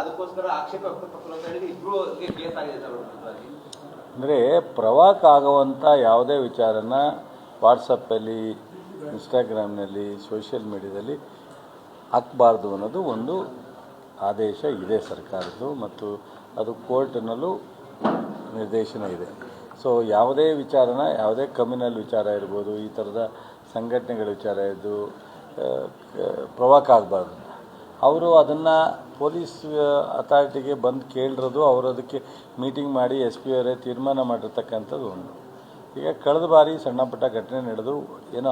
ಅದಕ್ಕೋಸ್ಕರ ಆಕ್ಷೇಪ. ಅಂದರೆ ಪ್ರವಾಕ್ ಆಗುವಂಥ ಯಾವುದೇ ವಿಚಾರನ ವಾಟ್ಸಪ್ಪಲ್ಲಿ ಇನ್ಸ್ಟಾಗ್ರಾಮ್ನಲ್ಲಿ ಸೋಷಿಯಲ್ ಮೀಡಿಯಾದಲ್ಲಿ ಹಾಕಬಾರ್ದು ಅನ್ನೋದು ಒಂದು ಆದೇಶ ಇದೆ ಸರ್ಕಾರದ್ದು ಮತ್ತು ಅದು ಕೋರ್ಟ್ನಲ್ಲೂ ನಿರ್ದೇಶನ ಇದೆ ಸೊ ಯಾವುದೇ ವಿಚಾರನ, ಯಾವುದೇ ಕಮ್ಯುನಲ್ ವಿಚಾರ ಇರ್ಬೋದು, ಈ ಥರದ ಸಂಘಟನೆಗಳ ವಿಚಾರ ಇದ್ದು ಪ್ರವಾಕ್ ಆಗಬಾರ್ದು ಅವರು ಅದನ್ನು ಪೊಲೀಸ್ ಅಥಾರಿಟಿಗೆ ಬಂದು ಕೇಳಿರೋದು, ಅವರು ಅದಕ್ಕೆ ಮೀಟಿಂಗ್ ಮಾಡಿ ಎಸ್ ಪಿ ಅವರೇ ತೀರ್ಮಾನ ಮಾಡಿರ್ತಕ್ಕಂಥದ್ದು ಒಂದು. ಈಗ ಕಳೆದ ಬಾರಿ ಸಣ್ಣ ಪುಟ್ಟ ಘಟನೆ ನಡೆದು, ಏನೋ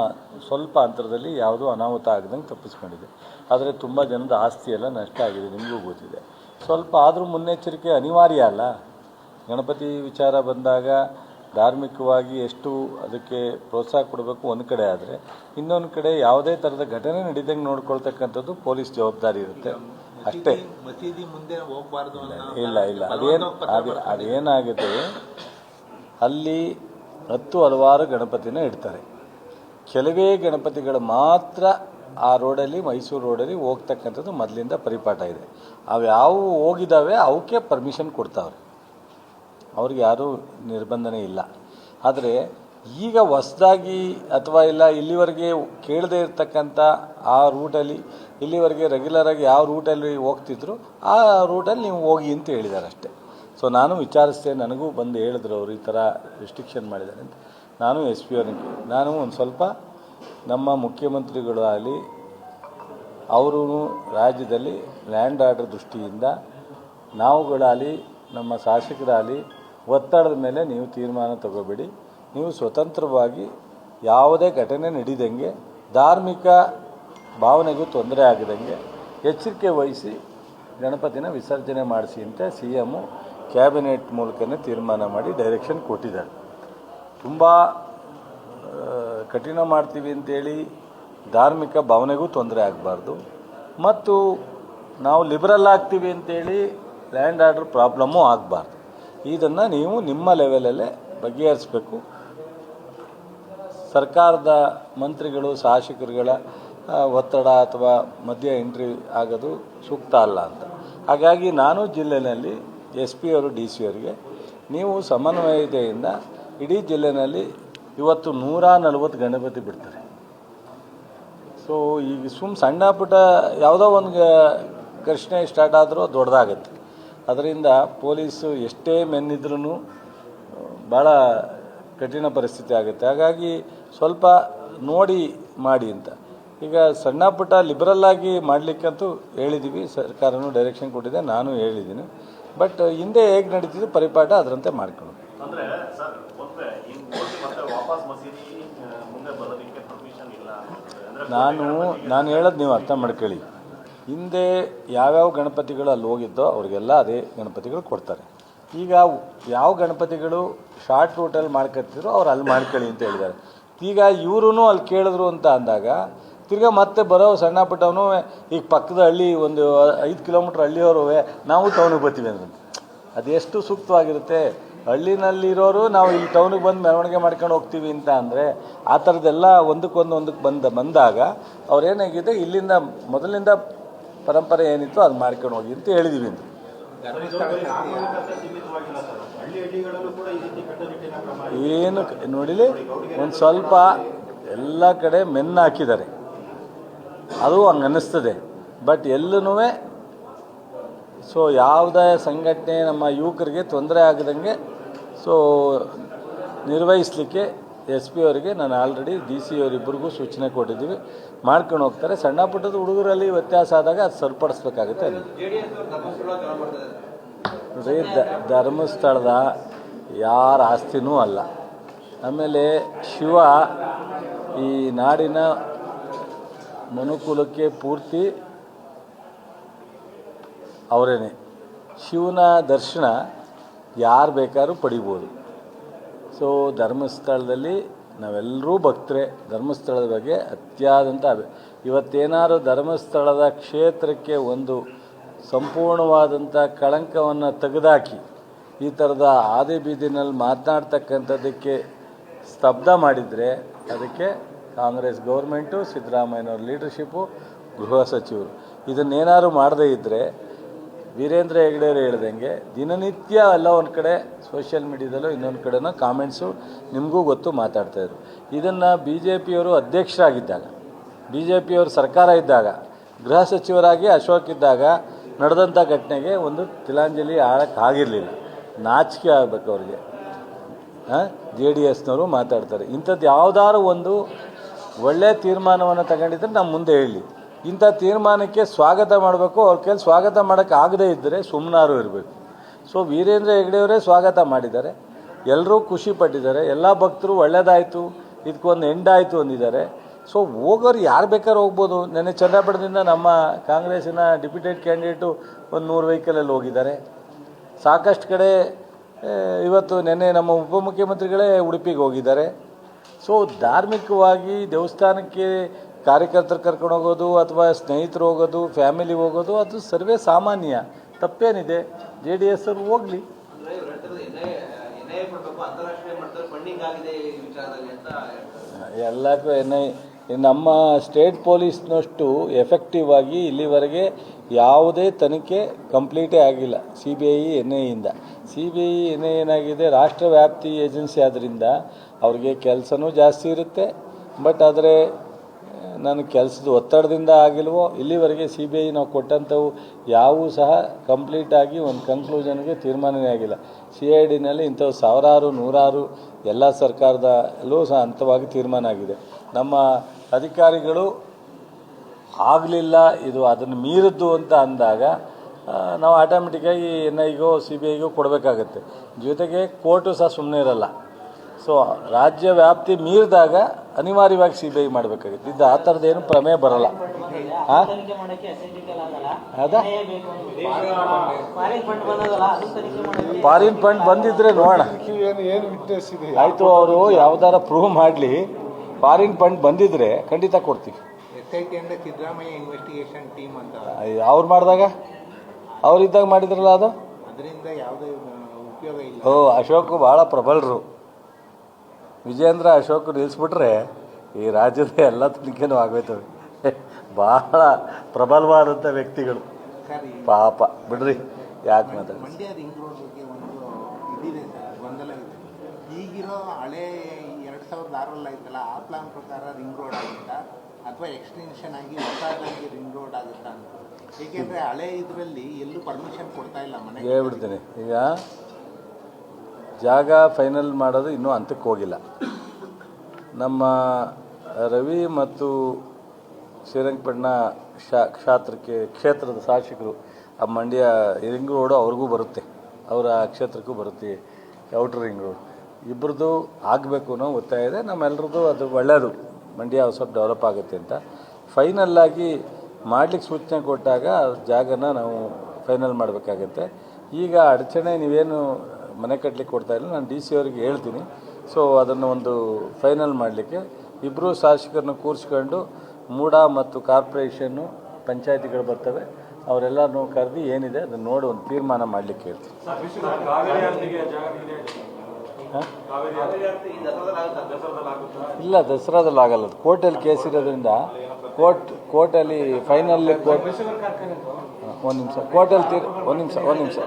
ಸ್ವಲ್ಪ ಅಂತರದಲ್ಲಿ ಯಾವುದೂ ಅನಾಹುತ ಆಗದಂಗೆ ತಪ್ಪಿಸ್ಕೊಂಡಿದೆ. ಆದರೆ ತುಂಬ ಜನದ ಆಸ್ತಿ ಎಲ್ಲ ನಷ್ಟ ಆಗಿದೆ, ನಿಮಗೂ ಗೊತ್ತಿದೆ. ಸ್ವಲ್ಪ ಆದರೂ ಮುನ್ನೆಚ್ಚರಿಕೆ ಅನಿವಾರ್ಯ ಅಲ್ಲ? ಗಣಪತಿ ವಿಚಾರ ಬಂದಾಗ ಧಾರ್ಮಿಕವಾಗಿ ಎಷ್ಟು ಅದಕ್ಕೆ ಪ್ರೋತ್ಸಾಹ ಕೊಡಬೇಕು ಒಂದು ಕಡೆ ಆದರೆ, ಇನ್ನೊಂದು ಕಡೆ ಯಾವುದೇ ಥರದ ಘಟನೆ ನಡೀದಂಗೆ ನೋಡ್ಕೊಳ್ತಕ್ಕಂಥದ್ದು ಪೊಲೀಸ್ ಜವಾಬ್ದಾರಿ ಇರುತ್ತೆ. ಅಷ್ಟೇ. ಮಸೀದಿ ಮುಂದೆ ಹೋಗಬಾರ್ದು ಇಲ್ಲ ಇಲ್ಲ. ಅದೇನು ಅದು ಅದೇನಾಗುತ್ತೆ? ಅಲ್ಲಿ ಹತ್ತು ಹಲವಾರು ಗಣಪತಿನ ಇಡ್ತಾರೆ. ಕೆಲವೇ ಗಣಪತಿಗಳು ಮಾತ್ರ ಆ ರೋಡಲ್ಲಿ ಮೈಸೂರು ರೋಡಲ್ಲಿ ಹೋಗ್ತಕ್ಕಂಥದ್ದು ಮೊದಲಿಂದ ಪರಿಪಾಠ ಇದೆ. ಅವು ಯಾವ ಹೋಗಿದ್ದಾವೆ ಅವಕ್ಕೆ ಪರ್ಮಿಷನ್ ಕೊಡ್ತಾವ್ರೆ. ಅವ್ರಿಗೆ ಯಾರೂ ನಿರ್ಬಂಧನೆ ಇಲ್ಲ. ಆದರೆ ಈಗ ಹೊಸದಾಗಿ ಅಥವಾ ಇಲ್ಲ ಇಲ್ಲಿವರೆಗೆ ಕೇಳದೇ ಇರತಕ್ಕಂಥ ಆ ರೂಟಲ್ಲಿ ಇಲ್ಲಿವರೆಗೆ ರೆಗ್ಯುಲರಾಗಿ ಯಾವ ರೂಟಲ್ಲಿ ಹೋಗ್ತಿದ್ರು, ಆ ರೂಟಲ್ಲಿ ನೀವು ಹೋಗಿ ಅಂತ ಹೇಳಿದ್ದಾರೆ ಅಷ್ಟೇ. ಸೊ ನಾನು ವಿಚಾರಿಸಿದೆ, ನನಗೂ ಬಂದು ಹೇಳಿದ್ರು ಅವರು ಈ ಥರ ರಿಸ್ಟ್ರಿಕ್ಷನ್ ಮಾಡಿದ್ದಾರೆ ಅಂತ. ನಾನು ಎಸ್ ಪಿ ಅವ್ರಿಗೆ ನಾನು ಒಂದು ಸ್ವಲ್ಪ ನಮ್ಮ ಮುಖ್ಯಮಂತ್ರಿಗಳು ಆಗಲಿ ಅವರು ರಾಜ್ಯದಲ್ಲಿ ಲ್ಯಾಂಡ್ ಆರ್ಡರ್ ದೃಷ್ಟಿಯಿಂದ ನಾವುಗಳಾಗಲಿ, ನಮ್ಮ ಶಾಸಕರಾಗಲಿ ಒತ್ತಡದ ಮೇಲೆ ನೀವು ತೀರ್ಮಾನ ತಗೋಬೇಡಿ. ನೀವು ಸ್ವತಂತ್ರವಾಗಿ ಯಾವುದೇ ಘಟನೆ ನಡೀದಂಗೆ ಧಾರ್ಮಿಕ ಭಾವನೆಗೂ ತೊಂದರೆ ಆಗದಂಗೆ ಎಚ್ಚರಿಕೆ ವಹಿಸಿ ಗಣಪತಿನ ವಿಸರ್ಜನೆ ಮಾಡಿಸಿ ಅಂತ ಸಿ ಎಮ್ಮು ಕ್ಯಾಬಿನೆಟ್ ಮೂಲಕನೇ ತೀರ್ಮಾನ ಮಾಡಿ ಡೈರೆಕ್ಷನ್ ಕೊಟ್ಟಿದ್ದಾರೆ. ತುಂಬ ಕಠಿಣ ಮಾಡ್ತೀವಿ ಅಂತೇಳಿ ಧಾರ್ಮಿಕ ಭಾವನೆಗೂ ತೊಂದರೆ ಆಗಬಾರ್ದು. ಮತ್ತು ನಾವು ಲಿಬರಲ್ ಆಗ್ತೀವಿ ಅಂತೇಳಿ ಲ್ಯಾಂಡ್ ಆರ್ಡರ್ ಪ್ರಾಬ್ಲಮ್ಮು ಆಗಬಾರ್ದು. ಇದನ್ನು ನೀವು ನಿಮ್ಮ ಲೆವೆಲಲ್ಲೇ ಬಗೆಹರಿಸಬೇಕು. ಸರ್ಕಾರದ ಮಂತ್ರಿಗಳು, ಶಾಸಕರುಗಳ ಒತ್ತಡ ಅಥವಾ ಮಧ್ಯ ಎಂಟ್ರಿ ಆಗೋದು ಸೂಕ್ತ ಅಲ್ಲ ಅಂತ. ಹಾಗಾಗಿ ನಾನು ಜಿಲ್ಲೆಯಲ್ಲಿ ಎಸ್ ಪಿ ಅವರು, ಡಿ ಸಿ ಅವರಿಗೆ ನೀವು ಸಮನ್ವಯತೆಯಿಂದ ಇಡೀ ಜಿಲ್ಲೆಯಲ್ಲಿ ಇವತ್ತು ನೂರ ನಲವತ್ತು ಗಣಪತಿ ಬಿಡ್ತಾರೆ. ಸೊ ಈಗ ಸುಮ್ಮ ಸಣ್ಣ ಪುಟ್ಟ ಯಾವುದೋ ಒಂದು ಘರ್ಷಣೆ ಸ್ಟಾರ್ಟ್ ಆದರೂ ದೊಡ್ಡದಾಗತ್ತೆ. ಅದರಿಂದ ಪೊಲೀಸು ಎಷ್ಟೇ ಮೆನ್ನಿದ್ರೂ ಭಾಳ ಕಠಿಣ ಪರಿಸ್ಥಿತಿ ಆಗುತ್ತೆ. ಹಾಗಾಗಿ ಸ್ವಲ್ಪ ನೋಡಿ ಮಾಡಿ ಅಂತ. ಈಗ ಸಣ್ಣ ಪುಟ್ಟ ಲಿಬರಲ್ ಆಗಿ ಮಾಡಲಿಕ್ಕಂತೂ ಹೇಳಿದ್ದೀವಿ ಸರ್ಕಾರನೂ ಡೈರೆಕ್ಷನ್ ಕೊಟ್ಟಿದೆ ನಾನು ಹೇಳಿದ್ದೀನಿ. ಬಟ್ ಹಿಂದೆ ಹೇಗೆ ನಡೀತಿದೆ ಪರಿಪಾಠ ಅದರಂತೆ ಅಂದ್ರೆ ನಾನು ನಾನು ಹೇಳೋದು ನೀವು ಅರ್ಥ ಮಾಡ್ಕೊಳ್ಳಿ. ಹಿಂದೆ ಯಾವ್ಯಾವ ಗಣಪತಿಗಳು ಅಲ್ಲಿ ಹೋಗಿದ್ದೋ ಅವ್ರಿಗೆಲ್ಲ ಅದೇ ಗಣಪತಿಗಳು ಕೊಡ್ತಾರೆ. ಈಗ ಯಾವ ಗಣಪತಿಗಳು ಶಾರ್ಟ್ ರೂಟಲ್ಲಿ ಮಾಡ್ಕೊತಿದ್ರು ಅವ್ರು ಅಲ್ಲಿ ಮಾಡ್ಕೊಳ್ಳಿ ಅಂತ ಹೇಳಿದ್ದಾರೆ. ಈಗ ಇವರು ಅಲ್ಲಿ ಕೇಳಿದ್ರು ಅಂತ ಅಂದಾಗ ತಿರ್ಗಾ ಮತ್ತೆ ಬರೋ ಸಣ್ಣ ಪುಟ್ಟವನು ಈಗ ಪಕ್ಕದ ಹಳ್ಳಿ ಒಂದು ಐದು ಕಿಲೋಮೀಟ್ರ್ ಹಳ್ಳಿಯವರು ನಾವು ಟೌನಿಗೆ ಬರ್ತೀವಿ ಅಂತ ಅದೆಷ್ಟು ಸೂಕ್ತವಾಗಿರುತ್ತೆ? ಹಳ್ಳಿನಲ್ಲಿರೋರು ನಾವು ಇಲ್ಲಿ ಟೌನಿಗೆ ಬಂದು ಮೆರವಣಿಗೆ ಮಾಡ್ಕೊಂಡು ಹೋಗ್ತೀವಿ ಅಂತ ಅಂದರೆ, ಆ ಥರದ್ದೆಲ್ಲ ಒಂದಕ್ಕೊಂದು ಒಂದಕ್ಕೆ ಬಂದ, ಬಂದಾಗ ಅವ್ರೇನಾಗಿದೆ ಇಲ್ಲಿಂದ ಮೊದಲಿಂದ ಪರಂಪರೆ ಏನಿತ್ತು ಅದು ಮಾಡ್ಕೊಂಡು ಹೋಗಿ ಅಂತ ಹೇಳಿದ್ದೀವಿ ಅಂತ. ಏನು ನೋಡಿಲಿ, ಒಂದು ಸ್ವಲ್ಪ ಎಲ್ಲ ಕಡೆ ಮೆನ್ನ ಹಾಕಿದ್ದಾರೆ. ಅದು ಹಂಗೆ ಅನ್ನಿಸ್ತದೆ. ಬಟ್ ಎಲ್ಲೂ ಸೊ ಯಾವುದೇ ಸಂಘಟನೆ ನಮ್ಮ ಯುವಕರಿಗೆ ತೊಂದರೆ ಆಗದಂಗೆ ಸೊ ನಿರ್ವಹಿಸಲಿಕ್ಕೆ ಎಸ್ ಪಿ ಅವರಿಗೆ, ನಾನು ಆಲ್ರೆಡಿ ಡಿ ಸಿ ಅವರಿಬ್ಬರಿಗೂ ಸೂಚನೆ ಕೊಟ್ಟಿದ್ದೀವಿ. ಮಾಡ್ಕೊಂಡು ಹೋಗ್ತಾರೆ. ಸಣ್ಣ ಪುಟ್ಟದ ಹುಡುಗರಲ್ಲಿ ವ್ಯತ್ಯಾಸ ಆದಾಗ ಅದು ಸರಿಪಡಿಸ್ಬೇಕಾಗುತ್ತೆ ಅಲ್ಲಿ. ಧರ್ಮಸ್ಥಳದ ಯಾರ ಆಸ್ತಿನೂ ಅಲ್ಲ. ಆಮೇಲೆ ಶಿವ ಈ ನಾಡಿನ ಮನುಕುಲಕ್ಕೆ ಪೂರ್ತಿ ಅವರೇನೆ. ಶಿವನ ದರ್ಶನ ಯಾರು ಬೇಕಾದ್ರೂ ಪಡಿಬೋದು. ಸೊ ಧರ್ಮಸ್ಥಳದಲ್ಲಿ ನಾವೆಲ್ಲರೂ ಭಕ್ತರೆ. ಧರ್ಮಸ್ಥಳದ ಬಗ್ಗೆ ಅತ್ಯಾದಂಥ ಇವತ್ತೇನಾದ್ರು ಧರ್ಮಸ್ಥಳದ ಕ್ಷೇತ್ರಕ್ಕೆ ಒಂದು ಸಂಪೂರ್ಣವಾದಂಥ ಕಳಂಕವನ್ನು ತೆಗೆದಾಕಿ, ಈ ಥರದ ಆದಿ ಬೀದಿನಲ್ಲಿ ಮಾತನಾಡ್ತಕ್ಕಂಥದ್ದಕ್ಕೆ ಸ್ತಬ್ಧ ಮಾಡಿದರೆ, ಅದಕ್ಕೆ ಕಾಂಗ್ರೆಸ್ ಗೌರ್ಮೆಂಟು, ಸಿದ್ದರಾಮಯ್ಯನವ್ರ ಲೀಡರ್ಶಿಪ್ಪು, ಗೃಹ ಸಚಿವರು. ಇದನ್ನೇನಾದ್ರು ಮಾಡದೇ ಇದ್ದರೆ ವೀರೇಂದ್ರ ಹೆಗ್ಡೆಯವರು ಹೇಳ್ದಂಗೆ ದಿನನಿತ್ಯ ಎಲ್ಲ ಒಂದು ಕಡೆ ಸೋಷಿಯಲ್ ಮೀಡಿಯಾದಲ್ಲೂ ಇನ್ನೊಂದು ಕಡೆನೂ ಕಾಮೆಂಟ್ಸು ನಿಮಗೂ ಗೊತ್ತು ಮಾತಾಡ್ತಾಯಿದ್ರು ಇದನ್ನು ಬಿ ಜೆ ಪಿಯವರು ಅಧ್ಯಕ್ಷರಾಗಿದ್ದಾಗ ಬಿ ಜೆ ಪಿಯವರು ಸರ್ಕಾರ ಇದ್ದಾಗ, ಗೃಹ ಸಚಿವರಾಗಿ ಅಶೋಕ್ ಇದ್ದಾಗ ನಡೆದಂಥ ಘಟನೆಗೆ ಒಂದು ತಿಲಾಂಜಲಿ ಆಗಿರಲಿಲ್ಲ. ನಾಚಿಕೆ ಆಗಬೇಕು ಅವ್ರಿಗೆ. ಜೆ ಡಿ ಎಸ್ನವರು ಮಾತಾಡ್ತಾರೆ. ಇಂಥದ್ದು ಯಾವುದಾದ್ರು ಒಂದು ಒಳ್ಳೆಯ ತೀರ್ಮಾನವನ್ನು ತಗೊಂಡಿದ್ರೆ ನಮ್ಮ ಮುಂದೆ ಹೇಳಿ. ಇಂಥ ತೀರ್ಮಾನಕ್ಕೆ ಸ್ವಾಗತ ಮಾಡಬೇಕು, ಅವ್ರ ಕೈಲಿ ಸ್ವಾಗತ ಮಾಡೋಕ್ಕೆ ಆಗದೇ ಇದ್ದರೆ ಸುಮ್ಮನಾರು ಇರಬೇಕು. ಸೊ ವೀರೇಂದ್ರ ಹೆಗ್ಡೆಯವರೇ ಸ್ವಾಗತ ಮಾಡಿದ್ದಾರೆ. ಎಲ್ಲರೂ ಖುಷಿ ಪಟ್ಟಿದ್ದಾರೆ. ಎಲ್ಲ ಭಕ್ತರು ಒಳ್ಳೆಯದಾಯಿತು ಇದಕ್ಕೊಂದು ಎಂಡ್ ಆಯಿತು ಅಂದಿದ್ದಾರೆ. ಸೊ ಹೋಗೋರು ಯಾರು ಬೇಕಾದ್ರೂ ಹೋಗ್ಬೋದು. ನೆನ್ನೆ ಚಂದ್ರಪಟ್ಟದಿಂದ ನಮ್ಮ ಕಾಂಗ್ರೆಸ್ಸಿನ ಡಿಪ್ಯೂಟೆಡ್ ಕ್ಯಾಂಡಿಡೇಟು ಒಂದು ನೂರು ವೆಹಿಕಲಲ್ಲಿ ಹೋಗಿದ್ದಾರೆ. ಸಾಕಷ್ಟು ಕಡೆ ಇವತ್ತು ನಿನ್ನೆ ನಮ್ಮ ಉಪಮುಖ್ಯಮಂತ್ರಿಗಳೇ ಉಡುಪಿಗೆ ಹೋಗಿದ್ದಾರೆ. ಸೊ ಧಾರ್ಮಿಕವಾಗಿ ದೇವಸ್ಥಾನಕ್ಕೆ ಕಾರ್ಯಕರ್ತರು ಕರ್ಕೊಂಡು ಹೋಗೋದು ಅಥವಾ ಸ್ನೇಹಿತರು ಹೋಗೋದು ಫ್ಯಾಮಿಲಿ ಹೋಗೋದು ಅದು ಸರ್ವೇ ಸಾಮಾನ್ಯ. ತಪ್ಪೇನಿದೆ. ಜೆ ಡಿ ಎಸ್ ಅವರು ಹೋಗಲಿ. ಎಲ್ಲಕ್ಕೂ ಎನ್ ಐ ನಮ್ಮ ಸ್ಟೇಟ್ ಪೊಲೀಸ್ನಷ್ಟು ಎಫೆಕ್ಟಿವ್ ಆಗಿ ಇಲ್ಲಿವರೆಗೆ ಯಾವುದೇ ತನಿಖೆ ಕಂಪ್ಲೀಟೇ ಆಗಿಲ್ಲ. C B I N ಐಯಿಂದ C B I N I ಏನಾಗಿದೆ ರಾಷ್ಟ್ರವ್ಯಾಪ್ತಿ ಏಜೆನ್ಸಿ ಆದ್ದರಿಂದ ಅವ್ರಿಗೆ ಕೆಲಸನೂ ಜಾಸ್ತಿ ಇರುತ್ತೆ. ಬಟ್ ಆದರೆ ನನ್ನ ಕೆಲಸದ ಒತ್ತಡದಿಂದ ಆಗಿಲ್ವೋ, ಇಲ್ಲಿವರೆಗೆ ಸಿ ಬಿ ಐ ನಾವು ಕೊಟ್ಟಂಥವು ಯಾವೂ ಸಹ ಕಂಪ್ಲೀಟಾಗಿ ಒಂದು ಕನ್ಕ್ಲೂಷನ್ಗೆ ತೀರ್ಮಾನವೇ ಆಗಿಲ್ಲ. ಸಿ ಐ ಡಿನಲ್ಲಿ ಇಂಥವು ಸಾವಿರಾರು, ನೂರಾರು ಎಲ್ಲ ಸರ್ಕಾರದಲ್ಲೂ ಸಹ ಹಂತವಾಗಿ ತೀರ್ಮಾನ ಆಗಿದೆ. ನಮ್ಮ ಅಧಿಕಾರಿಗಳು ಆಗಲಿಲ್ಲ ಇದು ಅದನ್ನು ಮೀರಿದ್ದು ಅಂತ ಅಂದಾಗ ನಾವು ಆಟೋಮೆಟಿಕ್ಕಾಗಿ ಎನ್ ಐಗೋ ಸಿ ಬಿ ಐಗೋ ಕೊಡಬೇಕಾಗತ್ತೆ. ಜೊತೆಗೆ ಕೋರ್ಟು ಸಹ ಸುಮ್ಮನೆ ಇರಲ್ಲ. ಸೊ ರಾಜ್ಯ ವ್ಯಾಪ್ತಿ ಮೀರಿದಾಗ ಅನಿವಾರ್ಯವಾಗಿ ಸಿ ಬಿ ಐ ಮಾಡಬೇಕಾಗುತ್ತೆ. ಇದು ಆ ಥರದ್ದೇನು ಪ್ರಮೇಯ ಬರಲ್ಲ. ಫಾರಿನ್ ಫಂಡ್ ಬಂದಿದ್ರೆ ನೋಡೋಣ. ಆಯಿತು ಅವರು ಯಾವ್ದಾರ ಪ್ರೂವ್ ಮಾಡಲಿ. ಫಾರಿನ್ ಫಂಡ್ ಬಂದಿದ್ರೆ ಖಂಡಿತ ಕೊಡ್ತೀವಿ. ಸಿದ್ದರಾಮಯ್ಯ ಇನ್ವೆಸ್ಟಿಗೇಷನ್ ಟೀಮ್ ಅಂತ. ಅವ್ರು ಮಾಡಿದಾಗ? ಅವರಿದ್ದಾಗ ಮಾಡಿದ್ರಲ್ಲ ಅದು? ಅದರಿಂದ ಯಾವುದೇ ಉಪಯೋಗ ಇಲ್ಲ. ಓ ಅಶೋಕ್ ಭಾಳ ಪ್ರಬಲರು. ವಿಜೇಂದ್ರ ಅಶೋಕ್ ನಿಲ್ಲಿಸ್ಬಿಟ್ರೆ ಈ ರಾಜ್ಯದ ಎಲ್ಲ ತನಿಖೆನೂ ಆಗೋಯ್ತವೆ ಭಾಳ ಪ್ರಬಲವಾದಂಥ ವ್ಯಕ್ತಿಗಳು. ಪಾಪ ಬಿಡ್ರಿ ಯಾಕೆ ಮಾತಾಡಿ ಈಗಿರೋ ಹಳೆ ಸಾವಿರದ ಆರಲ್ಲಿ ಆಯ್ತಲ್ಲ ಆ ಪ್ಲಾನ್ ಪ್ರಕಾರ ರಿಂಗ್ ರೋಡ್ ಆಗುತ್ತಾ? ಅಥವಾ ಎಕ್ಸ್ಟೆನ್ಷನ್ ಆಗಿ ಹೊಸದಾಗಿ ರಿಂಗ್ ರೋಡ್ ಆಗುತ್ತಾ ಅಂತ. ಏಕೆಂದ್ರೆ ಹಳೆ ಇದರಲ್ಲಿ ಎಲ್ಲೂ ಪರ್ಮಿಷನ್ ಕೊಡ್ತಾ ಇಲ್ಲ ಮನೆ. ಹೇಳ್ಬಿಡ್ತೀನಿ. ಈಗ ಜಾಗ ಫೈನಲ್ ಮಾಡೋದು ಇನ್ನೂ ಅಂತಕ್ಕೆ ಹೋಗಿಲ್ಲ. ನಮ್ಮ ರವಿ ಮತ್ತು ಶ್ರೀರಂಗಪಟ್ಟಣ ಶಾ, ಕ್ಷೇತ್ರಕ್ಕೆ, ಕ್ಷೇತ್ರದ ಶಾಸಕರು, ಆ ಮಂಡ್ಯ ರಿಂಗ್ ರೋಡು ಅವ್ರಿಗೂ ಬರುತ್ತೆ. ಅವರ ಕ್ಷೇತ್ರಕ್ಕೂ ಬರುತ್ತೆ. ಔಟರ್ ರಿಂಗ್ ರೋಡ್ ಇಬ್ಬರದು ಆಗಬೇಕು ಅನ್ನೋ ಒತ್ತಾಯ ಇದೆ ನಮ್ಮೆಲ್ಲರದ್ದು ಅದು ಒಳ್ಳೆಯದು ಮಂಡ್ಯ ಸ್ವಲ್ಪ ಡೆವಲಪ್ ಆಗುತ್ತೆ ಅಂತ. ಫೈನಲ್ ಆಗಿ ಮಾಡ್ಲಿಕ್ಕೆ ಸೂಚನೆ ಕೊಟ್ಟಾಗ ಜಾಗನ ನಾವು ಫೈನಲ್ ಮಾಡಬೇಕಾಗತ್ತೆ. ಈಗ ಅಡಚಣೆ ನೀವೇನು ಮನೆ ಕಟ್ಟಲಿಕ್ಕೆ ಕೊಡ್ತಾ ಇಲ್ಲ, ನಾನು ಡಿ ಸಿ ಅವರಿಗೆ ಹೇಳ್ತೀನಿ. ಸೊ ಅದನ್ನು ಒಂದು ಫೈನಲ್ ಮಾಡಲಿಕ್ಕೆ ಇಬ್ಬರು ಶಾಸಕರನ್ನು ಕೂರಿಸ್ಕೊಂಡು ಮೂಡ ಮತ್ತು ಕಾರ್ಪೊರೇಷನ್ನು, ಪಂಚಾಯತಿಗಳು ಬರ್ತವೆ, ಅವರೆಲ್ಲರನ್ನು ಕರೆದು ಏನಿದೆ ಅದನ್ನು ನೋಡಿ ಒಂದು ತೀರ್ಮಾನ ಮಾಡಲಿಕ್ಕೆ ಹೇಳ್ತೀನಿ ಹಾಂ ಈ ದಸರಾದಲ್ಲಿ ಆಗುತ್ತಾ ಇಲ್ಲ ದಸರಾದಲ್ಲಿ ಆಗಲ್ಲ. ಅದು ಕೋರ್ಟಲ್ಲಿ ಕೇಸ್ ಇರೋದ್ರಿಂದ ಕೋರ್ಟ್ ಕೋರ್ಟಲ್ಲಿ ಫೈನಲ್ ಕೋರ್ಟ್ ಒಂದು ನಿಮಿಷ. ಕೋರ್ಟಲ್ಲಿ ತೀರ್ ಒಂದು ನಿಮಿಷ ಒಂದು ನಿಮಿಷ.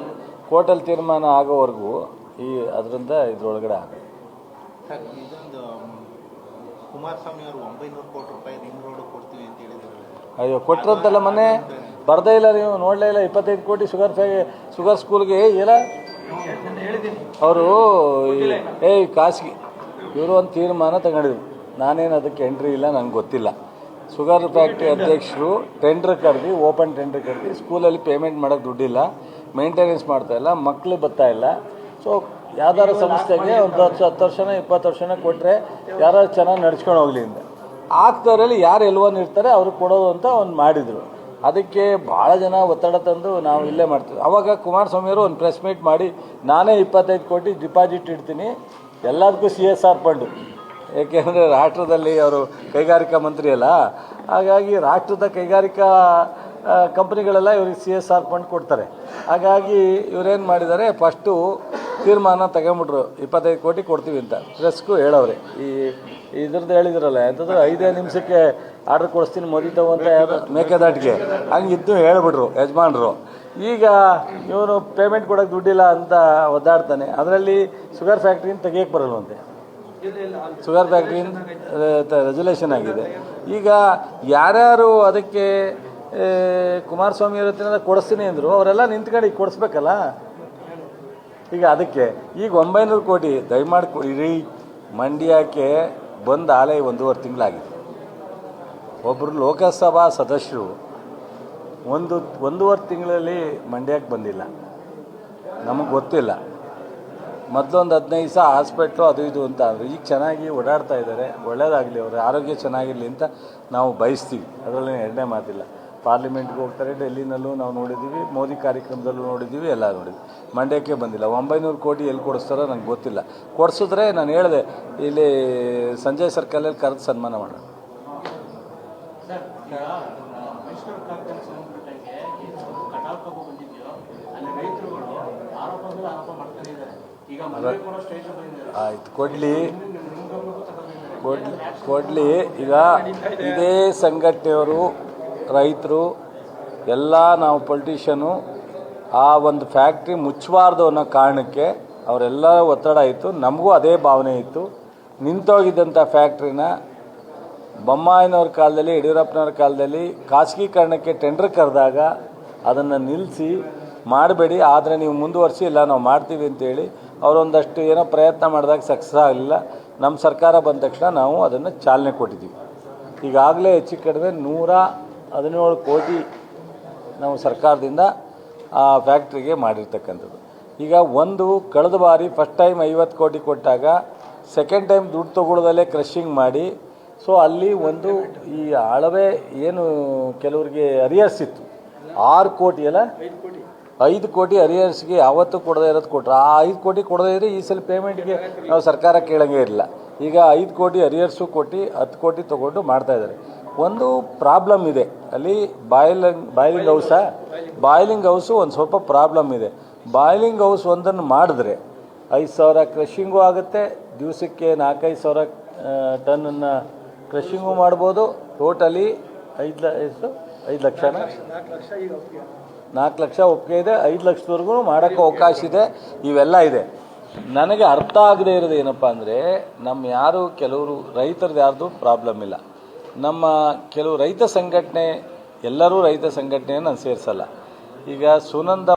ಕೋರ್ಟಲ್ಲಿ ತೀರ್ಮಾನ ಆಗೋವರೆಗೂ ಈ ಅದರಿಂದ ಇದ್ರೊಳಗಡೆ ಆಗಲ್ಲ. ಸರ್ ಇದೊಂದು ಮ್, ಕುಮಾರಸ್ವಾಮಿ ಅವರು ಒಂಬೈನೂರು ಕೋಟಿ ರೂಪಾಯಿ ರಿಂಗ್ ರೋಡ್ ಕೊಡ್ತೀವಿ ಅಂತ ಹೇಳಿದ್ರು. ಅಯ್ಯೋ ಕೊಟ್ಟಿರೋದಲ್ಲ ಮೊನ್ನೆ? ಬರ್ದೇ ಇಲ್ಲ ನೀವು ನೋಡಲೇ ಇಲ್ಲ ಇಪ್ಪತ್ತೈದು ಕೋಟಿ ಶುಗರ್ ಫ್ಯಾಗೆ ಶುಗರ್ ಸ್ಕೂಲ್ಗೆ ಇಲ್ಲ ಅವರು ಏ ಖಾಸಗಿ, ಇವರು ಒಂದು ತೀರ್ಮಾನ ತಗೊಂಡಿದ್ರು. ನಾನೇನು ಅದಕ್ಕೆ ಎಂಟ್ರಿ ಇಲ್ಲ, ನಂಗೆ ಗೊತ್ತಿಲ್ಲ. ಶುಗರ್ ಫ್ಯಾಕ್ಟ್ರಿ ಅಧ್ಯಕ್ಷರು ಟೆಂಡ್ರ್ ಕರೆದು ಓಪನ್ ಟೆಂಡ್ರ್ ಕರೆದು ಸ್ಕೂಲಲ್ಲಿ ಪೇಮೆಂಟ್ ಮಾಡೋಕ್ಕೆ ದುಡ್ಡಿಲ್ಲ ಮೇಂಟೆನೆನ್ಸ್ ಮಾಡ್ತಾ ಇಲ್ಲ ಮಕ್ಕಳು ಬರ್ತಾ ಇಲ್ಲ. ಸೊ ಯಾವ್ದಾರು ಸಂಸ್ಥೆಗೆ ಒಂದು ಹತ್ತು ಹತ್ತು ವರ್ಷನ, ಇಪ್ಪತ್ತು ವರ್ಷನ ಕೊಟ್ಟರೆ ಯಾರು ಚೆನ್ನಾಗಿ ನಡ್ಸ್ಕೊಂಡು ಹೋಗ್ಲಿ ಅಂತ. ಆಗ್ತವ್ರಲ್ಲಿ ಯಾರು ಎಲ್ವನ್ ಇರ್ತಾರೆ ಅವ್ರಿಗೆ ಕೊಡೋದು ಅಂತ ಒಂದು ಮಾಡಿದರು. ಅದಕ್ಕೆ ಭಾಳ ಜನ ಒತ್ತಡ ತಂದು ನಾವು ಇಲ್ಲೇ ಮಾಡ್ತೀವಿ. ಅವಾಗ ಕುಮಾರಸ್ವಾಮಿಯವರು ಒಂದು ಪ್ರೆಸ್ ಮೀಟ್ ಮಾಡಿ, ನಾನೇ ಇಪ್ಪತ್ತೈದು ಕೋಟಿ ಡಿಪಾಸಿಟ್ ಇಡ್ತೀನಿ, ಎಲ್ಲದಕ್ಕೂ ಸಿ ಎಸ್ ಆರ್ ಫಂಡು ಏಕೆಂದರೆ ರಾಷ್ಟ್ರದಲ್ಲಿ ಅವರು ಕೈಗಾರಿಕಾ ಮಂತ್ರಿ ಅಲ್ಲ. ಹಾಗಾಗಿ ರಾಷ್ಟ್ರದ ಕೈಗಾರಿಕಾ ಕಂಪ್ನಿಗಳೆಲ್ಲ ಇವ್ರಿಗೆ ಸಿ ಎಸ್ ಆರ್ ಫಂಡ್ ಕೊಡ್ತಾರೆ. ಹಾಗಾಗಿ ಇವರೇನು ಮಾಡಿದ್ದಾರೆ ಫಸ್ಟು ತೀರ್ಮಾನ ತಗೊಂಬಿಟ್ರು. ಇಪ್ಪತ್ತೈದು ಕೋಟಿ ಕೊಡ್ತೀವಿ ಅಂತ. ಪ್ರೆಸ್ಗೂ ಹೇಳೋರೆ ಈ ಇದ್ರದ್ದು ಹೇಳಿದ್ರಲ್ಲ ಎಂಥದ್ದು ಐದೇ ನಿಮಿಷಕ್ಕೆ ಆರ್ಡರ್ ಕೊಡಿಸ್ತೀನಿ, ಮೋದಿ ಅಂತ ಮೇಕೆದಾಟಿಗೆ. ಹಂಗಿದ್ದು ಹೇಳ್ಬಿಟ್ರು, ಯಜಮಾನ್ರು. ಈಗ ಇವನು ಪೇಮೆಂಟ್ ಕೊಡೋಕೆ ದುಡ್ಡಿಲ್ಲ ಅಂತ ಒದ್ದಾಡ್ತಾನೆ. ಅದರಲ್ಲಿ ಶುಗರ್ ಫ್ಯಾಕ್ಟ್ರಿನ ತೆಗಿಯಕ್ಕೆ ಬರಲ್ವಂತೆ. ಶುಗರ್ ಫ್ಯಾಕ್ಟ್ರಿ ರೆಜುಲೇಷನ್ ಆಗಿದೆ. ಈಗ ಯಾರ್ಯಾರು ಅದಕ್ಕೆ ಕುಮಾರಸ್ವಾಮಿ ಅವರ ಹತ್ರ ಕೊಡಿಸ್ತೀನಿ ಅಂದರು, ಅವರೆಲ್ಲ ನಿಂತ್ಕೊಂಡು ಈಗ ಕೊಡಿಸ್ಬೇಕಲ್ಲ? ಈಗ ಅದಕ್ಕೆ, ಈಗ ಒಂಬೈನೂರು ಕೋಟಿ, ದಯಮಾಡಿ ಇಡೀ ಮಂಡ್ಯಕ್ಕೆ ಬಂದು ಆಲೆ ಒಂದೂವರೆ ತಿಂಗಳಾಗಿದೆ. ಒಬ್ಬರು ಲೋಕಸಭಾ ಸದಸ್ಯರು ಒಂದು, ಒಂದೂವರೆ ತಿಂಗಳಲ್ಲಿ ಮಂಡ್ಯಕ್ಕೆ ಬಂದಿಲ್ಲ. ನಮಗೆ ಗೊತ್ತಿಲ್ಲ. ಮೊದಲೊಂದು ಹದಿನೈದು ದಿವಸ ಹಾಸ್ಪಿಟ್ಲು ಅದು ಇದು ಅಂತ ಅಂದರು. ಈಗ ಚೆನ್ನಾಗಿ ಓಡಾಡ್ತಾ ಇದ್ದಾರೆ ಒಳ್ಳೇದಾಗಲಿ ಅವರ, ಆರೋಗ್ಯ ಚೆನ್ನಾಗಿರಲಿ ಅಂತ ನಾವು ಬಯಸ್ತೀವಿ. ಅದರಲ್ಲಿ ಎರಡನೇ ಮಾತಿಲ್ಲ. ಪಾರ್ಲಿಮೆಂಟ್ಗೆ ಹೋಗ್ತಾರೆ, ಡೆಲ್ಲಿನಲ್ಲೂ ನಾವು ನೋಡಿದ್ದೀವಿ ಮೋದಿ ಕಾರ್ಯಕ್ರಮದಲ್ಲೂ ನೋಡಿದ್ದೀವಿ ಎಲ್ಲ ನೋಡಿದ್ವಿ. ಮಂಡ್ಯಕ್ಕೆ ಬಂದಿಲ್ಲ. ಒಂಬೈನೂರು ಕೋಟಿ ಎಲ್ಲಿ ಕೊಡಿಸ್ತಾರೋ ನನಗೆ ಗೊತ್ತಿಲ್ಲ. ಕೊಡಿಸಿದ್ರೆ ನಾನು ಹೇಳಿದೆ, ಇಲ್ಲಿ ಸಂಜಯ್ ಸರ್ಕಲಲ್ಲಿ ಕರೆದು ಸನ್ಮಾನ ಮಾಡೋಣ. ಆಯ್ತು ಕೊಡಲಿ. ಕೊಡ್ಲಿ ಕೊಡಲಿ. ಈಗ ಇದೇ ಸಂಘಟನೆಯವರು ರೈತರು ಎಲ್ಲ ನಾವು ಪೊಲಿಟಿಷಿಯನು ಆ ಒಂದು ಫ್ಯಾಕ್ಟ್ರಿ ಮುಚ್ಚಬಾರ್ದು ಅನ್ನೋ ಕಾರಣಕ್ಕೆ ಅವರೆಲ್ಲ ಒತ್ತಡ ಇತ್ತು. ನಮಗೂ ಅದೇ ಭಾವನೆ ಇತ್ತು. ನಿಂತೋಗಿದ್ದಂಥ ಫ್ಯಾಕ್ಟ್ರಿನ ಬೊಮ್ಮಾಯಿನವ್ರ ಕಾಲದಲ್ಲಿ, ಯಡಿಯೂರಪ್ಪನವ್ರ ಕಾಲದಲ್ಲಿ ಖಾಸಗೀಕರಣಕ್ಕೆ ಟೆಂಡರ್ ಕರೆದಾಗ ಅದನ್ನು ನಿಲ್ಲಿಸಿ ಮಾಡಬೇಡಿ, ಆದರೆ ನೀವು ಮುಂದುವರಿಸಿ, ಇಲ್ಲ ನಾವು ಮಾಡ್ತೀವಿ ಅಂತೇಳಿ ಅವರೊಂದಷ್ಟು ಏನೋ ಪ್ರಯತ್ನ ಮಾಡಿದಾಗ ಸಕ್ಸಸ್ ಆಗಲಿಲ್ಲ. ನಮ್ಮ ಸರ್ಕಾರ ಬಂದ ತಕ್ಷಣ ನಾವು ಅದನ್ನು ಚಾಲನೆ ಕೊಟ್ಟಿದ್ದೀವಿ. ಈಗಾಗಲೇ ಹೆಚ್ಚು ಕಡಿಮೆ ನೂರ ಹದಿನೇಳು ಕೋಟಿ ನಾವು ಸರ್ಕಾರದಿಂದ ಆ ಫ್ಯಾಕ್ಟ್ರಿಗೆ ಮಾಡಿರ್ತಕ್ಕಂಥದ್ದು. ಈಗ ಒಂದು ಕಳೆದ ಬಾರಿ ಫಸ್ಟ್ ಟೈಮ್ ಐವತ್ತು ಕೋಟಿ ಕೊಟ್ಟಾಗ ಸೆಕೆಂಡ್ ಟೈಮ್ ದುಡ್ಡು ತಗೊಳ್ಳೋದಲ್ಲೇ ಕ್ರಷಿಂಗ್ ಮಾಡಿ ಸೊ ಅಲ್ಲಿ ಒಂದು ಈ ಅಳವೆ ಏನು ಕೆಲವರಿಗೆ ಅರಿಯರ್ಸ್ ಇತ್ತು. ಆರು ಕೋಟಿ ಅಲ್ಲ? ಐದು ಕೋಟಿ ಅರಿಯರ್ಸ್ಗೆ ಯಾವತ್ತು ಕೊಡದೇ ಇರೋದು ಕೊಟ್ರು. ಆ ಐದು ಕೋಟಿ ಕೊಡದೇ ಇದ್ರೆ ಈ ಸಲ ಪೇಮೆಂಟ್ಗೆ ನಾವು ಸರ್ಕಾರ ಕೇಳಂಗೆ ಇರಲಿಲ್ಲ. ಈಗ ಐದು ಕೋಟಿ ಅರಿಯರ್ಸು ಕೊಟ್ಟು ಹತ್ತು ಕೋಟಿ ತೊಗೊಂಡು ಮಾಡ್ತಾ ಇದ್ದಾರೆ. ಒಂದು ಪ್ರಾಬ್ಲಮ್ ಇದೆ. ಅಲ್ಲಿ ಬಾಯ್ಲಿಂಗ್ ಬಾಯ್ಲಿಂಗ್ ಹೌಸಾ ಬಾಯ್ಲಿಂಗ್ ಹೌಸು ಒಂದು ಸ್ವಲ್ಪ ಪ್ರಾಬ್ಲಮ್ ಇದೆ. ಬಾಯ್ಲಿಂಗ್ ಹೌಸ್ ಒಂದನ್ನು ಮಾಡಿದ್ರೆ ಐದು ಸಾವಿರ ಕ್ರಷಿಂಗು ಆಗುತ್ತೆ. ದಿವಸಕ್ಕೆ ನಾಲ್ಕೈದು ಸಾವಿರ ಟನ್ನನ್ನು ಕ್ರಷಿಂಗು ಮಾಡ್ಬೋದು. ಟೋಟಲಿ ಐದು ಲ ಎಷ್ಟು? ಐದು ಲಕ್ಷನ? ನಾಲ್ಕು ಲಕ್ಷ ಒಪ್ಪಿಗೆ ಇದೆ. ಐದು ಲಕ್ಷದವರೆಗೂ ಮಾಡೋಕ್ಕೆ ಅವಕಾಶ ಇದೆ. ಇವೆಲ್ಲ ಇದೆ. ನನಗೆ ಅರ್ಥ ಆಗದೆ ಇರೋದು ಏನಪ್ಪ ಅಂದರೆ ನಮ್ಮ ಯಾರು ಕೆಲವರು ರೈತರದ್ದು ಯಾರ್ದು ಪ್ರಾಬ್ಲಮ್ ಇಲ್ಲ. ನಮ್ಮ ಕೆಲವು ರೈತ ಸಂಘಟನೆ ಎಲ್ಲರೂ ರೈತ ಸಂಘಟನೆಯನ್ನು ನಾನು ಸೇರಿಸಲ್ಲ. ಈಗ ಸುನಂದ